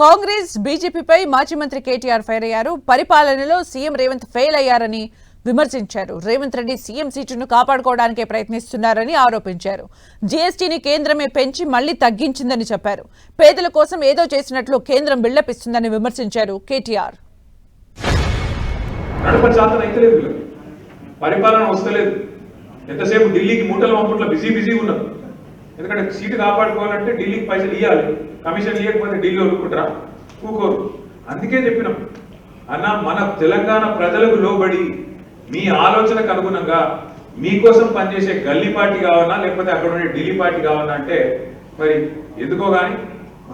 కాంగ్రెస్ బీజేపీపై మాజీ మంత్రి కేటీఆర్ ఫైర్ అయ్యారు. పరిపాలనలో సీఎం రేవంత్ ఫెయిల్ అయ్యారని విమర్శించారు. రేవంత్ రెడ్డి సీఎం సీటును కాపాడుకోవడానికే ప్రయత్నిస్తున్నారని ఆరోపించారు. జీఎస్టీని కేంద్రమే పెంచి మళ్ళీ తగ్గించిందని చెప్పారు. పేదల కోసం ఏదో చేసినట్లు కేంద్రం బిల్డప్ ఇస్తుందని విమర్శించారు కేటీఆర్. పరిపాలన వస్తలేదు ఎంతసేపు ఢిల్లీకి మూటలు పంపుట్లో బిజీ బిజీ ఉన్నారు. ఎందుకంటే సీటు కాపాడుకోవాలంటే ఢిల్లీకి పైసలు ఇవ్వాలి కమిషన్ ఇవ్వకపోతే ఢిల్లీ ఒప్పుకుంటారా కూకోరు అందుకే చెప్పినాం. అన్న మన తెలంగాణ ప్రజలకు లోబడి మీ ఆలోచనకు అనుగుణంగా మీకోసం పనిచేసే గల్లీ పార్టీ కావాలన్నా లేకపోతే అక్కడ ఉండే ఢిల్లీ పార్టీ కావాలన్నా అంటే మరి ఎందుకో కానీ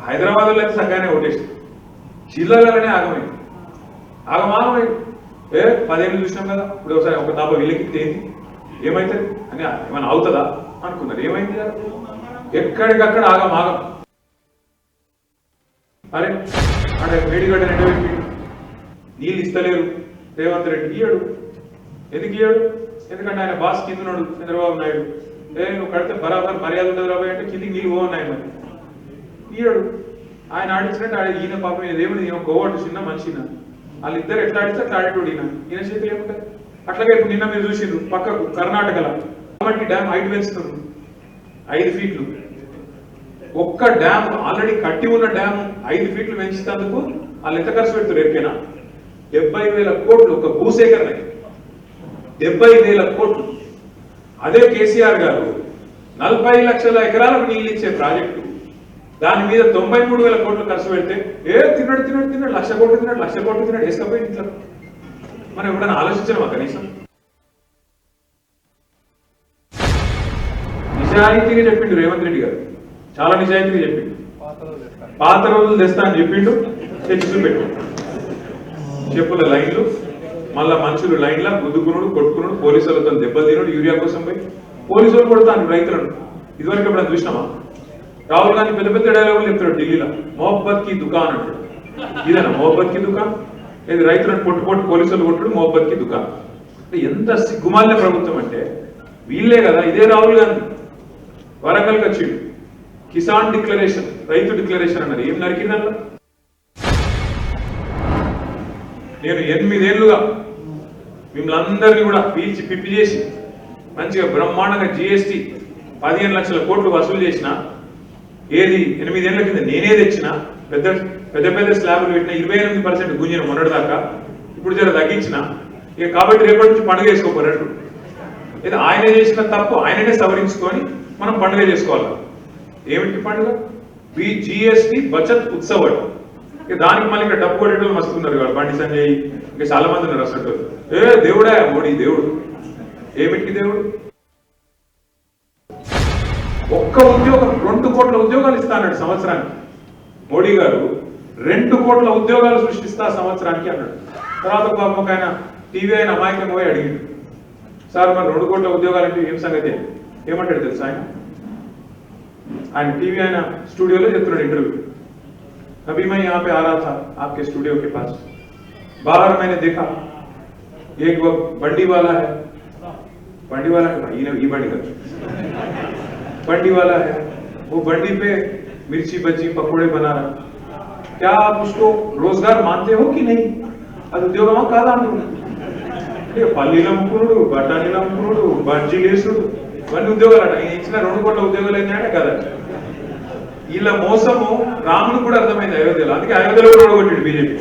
హైదరాబాద్లో అయితే సగ్గానే ఓటేసి జిల్లాలనే ఆగమైంది. ఆగమాగమై ఏ పదేళ్ళు చూసినాం కదా. ఇప్పుడు ఒకసారి ఒక దాబా వెళ్ళకి తేంది ఏమైతుంది? అని ఏమైనా అవుతుందా? అనుకున్నారు ఏమైంది? ఎక్కడికక్కడ ఆగం ఆగం. అరే అంటే వేడిగడ్డ రెండో నీళ్ళు ఇస్తలేరు. రేవంత్ రెడ్డి ఇయ్యడు ఎందుకు ఇయ్యడు ఎందుకంటే ఆయన బాస్ కింద ఉన్నాడు చంద్రబాబు నాయుడు. ఏ నువ్వు కడితే బరాబర్ మర్యాద ఉండదు రాబాయ్ అంటే కిందికి నీళ్ళు పోన్నాయి మరి. ఇయ్యడు ఆయన ఆడించినట్టు ఆడి ఈయన పాపం ఏదేమిటి ఈయన కోవట్టు చిన్న మనిషిన వాళ్ళిద్దరు ఎట్లా ఆడితే అట్లా ఆడేటోడు ఈయన. ఈయన చేతులు ఏముంటాయి అట్లాగే ఇప్పుడు నిన్న మీరు చూసిండ్రు పక్కకు కర్ణాటకలో. కాబట్టి డ్యామ్ హైట్ పెంచుతున్నారు ఐదు ఫీట్లు. ఒక్క డ్యామ్ ఆల్రెడీ కట్టి ఉన్న డ్యామ్ ఐదు ఫీట్లు పెంచుతందుకు వాళ్ళు ఎంత ఖర్చు పెడుతారు ఎప్పైనా డెబ్బై వేల కోట్లు ఒక భూసేకరణకి. డెబ్బై వేల కోట్లు. అదే కేసీఆర్ గారు నలభై లక్షల ఎకరాలకు నీళ్ళు ఇచ్చే ప్రాజెక్టు. దాని మీద తొంభై మూడు వేల కోట్లు ఖర్చు పెడితే ఏ తిన్నాడు తిన్నాడు తిన్నాడు లక్ష కోట్లు తిన్నాడు లక్ష కోట్లు తిన్నాడు వేసుకపోయి ఇట్లా. మనం ఎప్పుడైనా కనీసం? నిజాయితీగా చెప్పిండు రేవంత్ రెడ్డి గారు. చాలా నిజాయితీగా చెప్పిండు. పాత రోజులు తెస్తా అని చెప్పిండు తెచ్చి పెట్టు చెప్పుల లైన్లు మళ్ళా మనుషులు లైన్ల గుద్దుకునుడు కొట్టుకునుడు పోలీసులతో దెబ్బతినుడు యూరియా కోసం పోయి పోలీసులు కొడతాను రైతులను. ఇదివరకు ఎప్పుడైనా చూసినామా రాహుల్ గాంధీ పెద్ద పెద్ద డైలాగులు చెప్తాడు ఢిల్లీలో. మొహబ్బత్కి దుకాన్ అంటాడు. ఇదేనా మొహబ్బత్కి దుకాన్? ఇది రైతులను కొట్టు కొట్టు పోలీసులు కొట్టుడు మొహబ్బత్కి దుకాన్? అంటే ఎంత సిగ్గుమాలిన ప్రభుత్వం అంటే వీళ్ళే కదా ఇదే రాహుల్ గాంధీ. వరంగల్కి వచ్చిండు కిసాన్ డిక్లరేషన్ రైతు డిక్లరేషన్ అన్నారు. ఏం నరికిందల్లా నేను ఎనిమిదేళ్ళుగా మిమ్మల్ని అందరినీ కూడా పీల్చి పిప్పి చేసి మంచిగా బ్రహ్మాండంగా జిఎస్టి పదిహేను లక్షల కోట్లు వసూలు చేసిన ఏది ఎనిమిదేళ్ళ కింద నేనే తెచ్చిన పెద్ద పెద్ద పెద్ద స్లాబ్లు పెట్టిన ఇరవై ఎనిమిది పర్సెంట్ గుంజిన మొన్నటి దాకా ఇప్పుడు జర తగ్గించిన ఇక కాబట్టి రేపటి నుంచి పండుగ వేసుకోపోయినట్టు ఇది ఆయన చేసిన తప్పు ఆయననే సవరించుకొని మనం పండుగ చేసుకోవాలి. ఏమిటి పండుగ? బి జిఎస్టి బచత్ ఉత్సవ్ ఇక దానికి మళ్ళీ ఇక్కడ డబ్బు కొట్టేటోళ్ళు మస్తు ఉన్నారు కదా బండి సంజయ్ ఇంకా చాలా మంది ఉన్నారు అసలు ఏ దేవుడా మోడీ దేవుడు. ఏమిటి దేవుడు? ఒక్క ఉద్యోగం రెండు కోట్ల ఉద్యోగాలు ఇస్తా అన్నాడు సంవత్సరానికి. మోడీ గారు రెండు కోట్ల ఉద్యోగాలు సృష్టిస్తా సంవత్సరానికి అన్నాడు. తర్వాత పాపం ఒక ఆయన టీవీ అయిన అమాయకం పోయి అడిగింది సార్ మరి రెండు కోట్ల ఉద్యోగాలు అంటే ఏం సంగతి? ఏమంటాడు తెలుసా ఆయన ఆయన టీవీ ఆయన స్టూడియోలో చెప్తున్నాడు ఇంటర్వ్యూ अभी मैं यहाँ पे आ रहा था आपके स्टूडियो के पास बाहर मैंने देखा एक वो बंडी वाला है बंडी वाला है भाई ये बंडी का बंडी वाला है वो बंडी पे मिर्ची बज्जी पकौड़े बना रहा क्या आप उसको रोजगार मानते हो कि नहीं అది ఉద్యోగమా కాదా అంటున్నాడు పల్లీలు అమ్ముకున్నాడు బఠానీలు అమ్ముకున్నాడు బజ్జీలు వేసుడు ఇవన్నీ ఉద్యోగాలు అంట ఆయన ఇచ్చిన రెండు కోట్ల ఉద్యోగాలు ఏంటంటే కదా. వీళ్ళ మోసము రాముడు కూడా అర్థమైంది అయోధ్యలో. అందుకే అయోధ్యలో కూడా ఓడగొట్టాడు బీజేపీ.